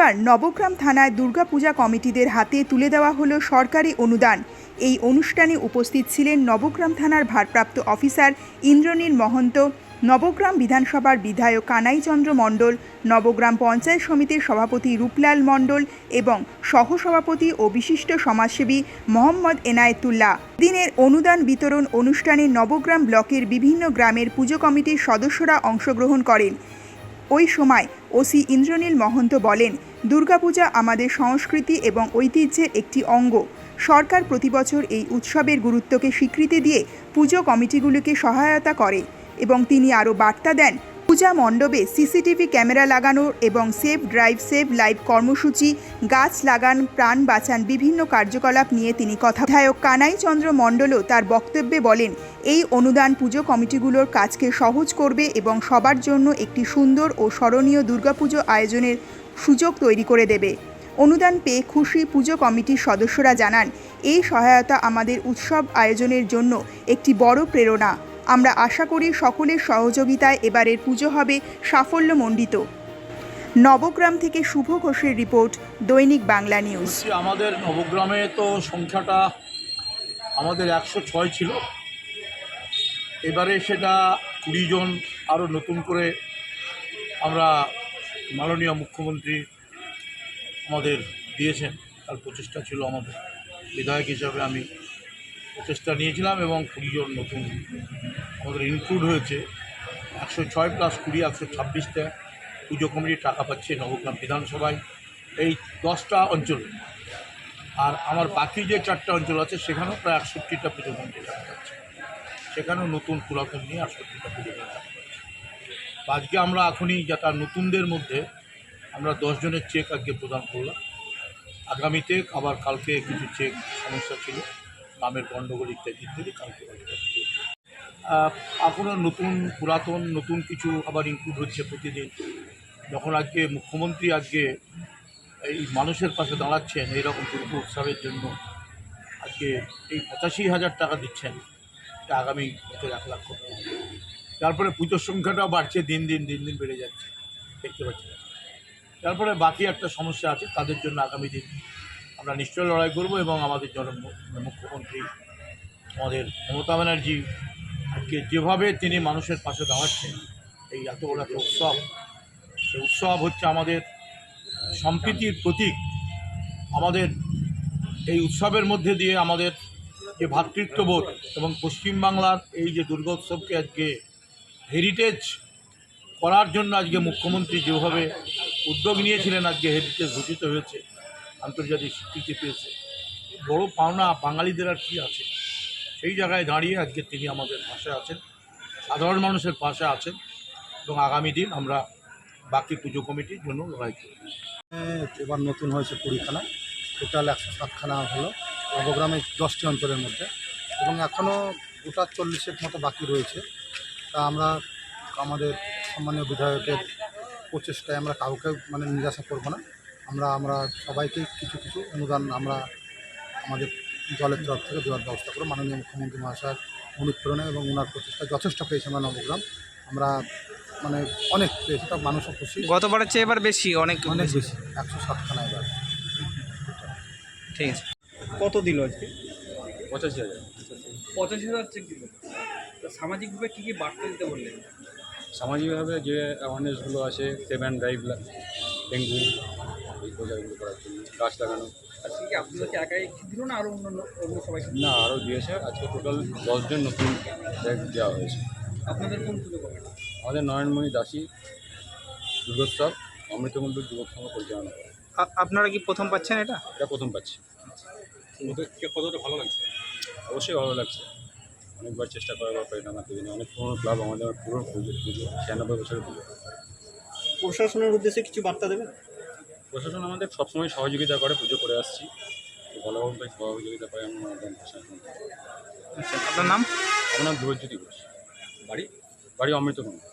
বুধবার নবগ্রাম থানায় দুর্গাপূজা কমিটিদের হাতে তুলে দেওয়া হলো সরকারি অনুদান। এই অনুষ্ঠানে উপস্থিত ছিলেন নবগ্রাম থানার ভারপ্রাপ্ত অফিসার ইন্দ্রনীল মহন্ত, নবগ্রাম বিধানসভার বিধায়ক কানাইচন্দ্র মণ্ডল, নবগ্রাম পঞ্চায়েত সমিতির সভাপতি রূপলাল মণ্ডল এবং সহসভাপতি ও বিশিষ্ট সমাজসেবী মোহাম্মদ এনায়েতুল্লাহ। দিনের অনুদান বিতরণ অনুষ্ঠানে নবগ্রাম ব্লকের বিভিন্ন গ্রামের পুজো কমিটির সদস্যরা অংশগ্রহণ করেন। ওই সময় ওসি ইন্দ্রনীল মহন্ত বলেন, দুর্গাপূজা আমাদের সংস্কৃতি এবং ঐতিহ্যের একটি অঙ্গ। সরকার প্রতিবছর এই উৎসবের গুরুত্বকে স্বীকৃতি দিয়ে পুজো কমিটিগুলিকে সহায়তা করে এবং তিনি আরও বার্তা দেন পূজা মণ্ডপে সিসিটিভি ক্যামেরা লাগানো এবং সেভ, ড্রাইভ, সেভ, লাইভ কর্মসূচি, গাছ লাগান, প্রাণ বাঁচান বিভিন্ন কার্যকলাপ নিয়ে তিনি কথা বিধায়ক কানাই চন্দ্র মণ্ডলও তার বক্তব্যে বলেন, এই অনুদান পুজো কমিটিগুলোর কাজকে সহজ করবে এবং সবার জন্য একটি সুন্দর ও স্মরণীয় দুর্গাপুজো আয়োজনের সুযোগ তৈরি করে দেবে। অনুদান পেয়ে খুশি পুজো কমিটির সদস্যরা জানান, এই সহায়তা আমাদের উৎসব আয়োজনের জন্য একটি বড় প্রেরণা। আমরা আশা করি সকলের সহযোগিতায় এবারের পুজো হবে সাফল্যমণ্ডিত। নবগ্রাম থেকে শুভ ঘোষের রিপোর্ট, দৈনিক বাংলা নিউজ। আমাদের নবগ্রামে তো সংখ্যাটা আমাদের একশো ছয় ছিল। এবারে সেটা কুড়ি জন আরও নতুন করে আমরা মাননীয় মুখ্যমন্ত্রী আমাদের দিয়েছেন। তার প্রচেষ্টা ছিল আমাদের। বিধায়ক হিসাবে আমি প্রচেষ্টা নিয়েছিলাম এবং কুড়ি জন নতুন আমাদের ইনক্লুড হয়েছে। একশো ছয় প্লাস কুড়ি, একশো ছাব্বিশটা পুজো কমিটির টাকা পাচ্ছে নবগ্রাম বিধানসভায়। এই দশটা অঞ্চল। আর আমার বাকি যে চারটা অঞ্চল আছে, সেখানেও প্রায় একষট্টিটা পুজো কমিটি টাকা পাচ্ছে। সেখানেও নতুন পুরাতন নিয়ে আটষট্টিটা পুজো কমিটি আজকে আমরা এখনই যারা নতুনদের মধ্যে আমরা দশজনের চেক আজকে প্রদান করলাম। আগামীতে আবার কালকে কিছু চেক সমস্যা ছিল। নামের গণ্ডগোল ইত্যাদি ইত্যাদি কালকে এখনও নতুন পুরাতন, নতুন কিছু আবার ইনক্লুড হচ্ছে প্রতিদিন? যখন আজকে মুখ্যমন্ত্রী আজকে এই মানুষের পাশে দাঁড়াচ্ছেন, এইরকম দুর্গ উৎসবের জন্য আজকে এই পঁচাশি হাজার টাকা দিচ্ছেন, এটা আগামী বছর এক লাখ করতে তারপরে পুজোর সংখ্যাটাও বাড়ছে, দিন দিন দিন দিন বেড়ে যাচ্ছে। দেখতে পাচ্ছি তারপরে বাকি একটা সমস্যা আছে, তাদের জন্য আগামী দিন আমরা নিশ্চয় লড়াই করব এবং আমাদের জন মুখ্যমন্ত্রী আমাদের মমতা ব্যানার্জি আজকে যেভাবে তিনি মানুষের পাশে দাঁড়াচ্ছেন, এই এত বড় একটা উৎসব সেই উৎসব হচ্ছে আমাদের সম্প্রীতির প্রতীক। আমাদের এই উৎসবের মধ্যে দিয়ে আমাদের যে ভ্রাতৃত্ববোধ এবং পশ্চিমবাংলার এই যে দুর্গোৎসবকে আজকে হেরিটেজ করার জন্য আজকে মুখ্যমন্ত্রী যেভাবে উদ্যোগ নিয়েছিলেন, আজকে হেরিটেজ ঘোষিত হয়েছে। আন্তর্জাতিক স্বীকৃতি পেয়েছে। বড় পাওনা বাঙালিদের আর কী আছে? সেই জায়গায় দাঁড়িয়ে আজকে তিনি আমাদের পাশে আছেন, সাধারণ মানুষের পাশে আছেন এবং আগামী দিন আমরা বাকি পুজো কমিটির জন্য লড়াই করব। এবার নতুন হয়েছে কুড়িখানা, টোটাল একশো সাতখানা হলো নবগ্রামের দশটি অঞ্চলের মধ্যে এবং এখনও গোটা চল্লিশের মতো বাকি রয়েছে। তা আমরা আমাদের সম্মানীয় বিধায়কের প্রচেষ্টায় আমরা কাউকে মানে নিরাশা করব না। আমরা আমরা সবাইকে কিছু কিছু অনুদান আমরা আমাদের দলের তরফ থেকে দেওয়ার ব্যবস্থা করব। মাননীয় মুখ্যমন্ত্রী মহাশয়ের অনুপ্রেরণা এবং ওনার প্রচেষ্টা যথেষ্ট পেয়েছে আমরা নবগ্রাম। আমরা মানে অনেক পেয়েছি তা মানুষও খুশি। গতবারের চেয়ে এবার বেশি অনেক অনেক বেশি। একশো সাতখানা এবার। ঠিক আছে। কত দিল আজকে? পঁচাশি হাজার। পঁচাশি হাজার চেক দিল। সামাজিকভাবে কী কী বার্তা দিতে বললেন? সামাজিকভাবে যে অ্যাওয়ারনেসগুলো আছে সেভেন ড্রাইভ ডেঙ্গু এই প্রচারগুলো করার জন্য গাছ লাগানো। আজকে কি আপনাদেরকে একাই দিল না আরও অন্য অন্য সবাই? না আরও দিয়েছে আজকে টোটাল দশজন নতুন ব্যাগ দেওয়া হয়েছে। আপনাদের কোন পুজো আমাদের নয়নমণি দাসী দুর্গোৎসব অমৃতমন্ডল যুবক সংঘ পরিচালনা করে আপনারা কি প্রথম পাচ্ছেন এটা? এটা প্রথম পাচ্ছি। কতটা ভালো লাগছে? অবশ্যই ভালো লাগছে। অনেকবার চেষ্টা করার পর পরিণাম হাতে দিনে অনেক পুরনো ক্লাব আমাদের পুরো পুজো পুজো ছিয়ানব্বই বছরের পুজো। প্রশাসনের উদ্দেশ্যে কিছু বার্তা দেবেন? প্রশাসন আমাদের সবসময় সহযোগিতা করে পুজো করে আসছি। ভালোভাবে সহযোগিতা পাই আমরা আমাদের প্রশাসন। আচ্ছা আপনার নাম? আপনার নাম ধ্রুবজ্যোতি ঘোষ। বাড়ি? বাড়ি অমৃতকুমার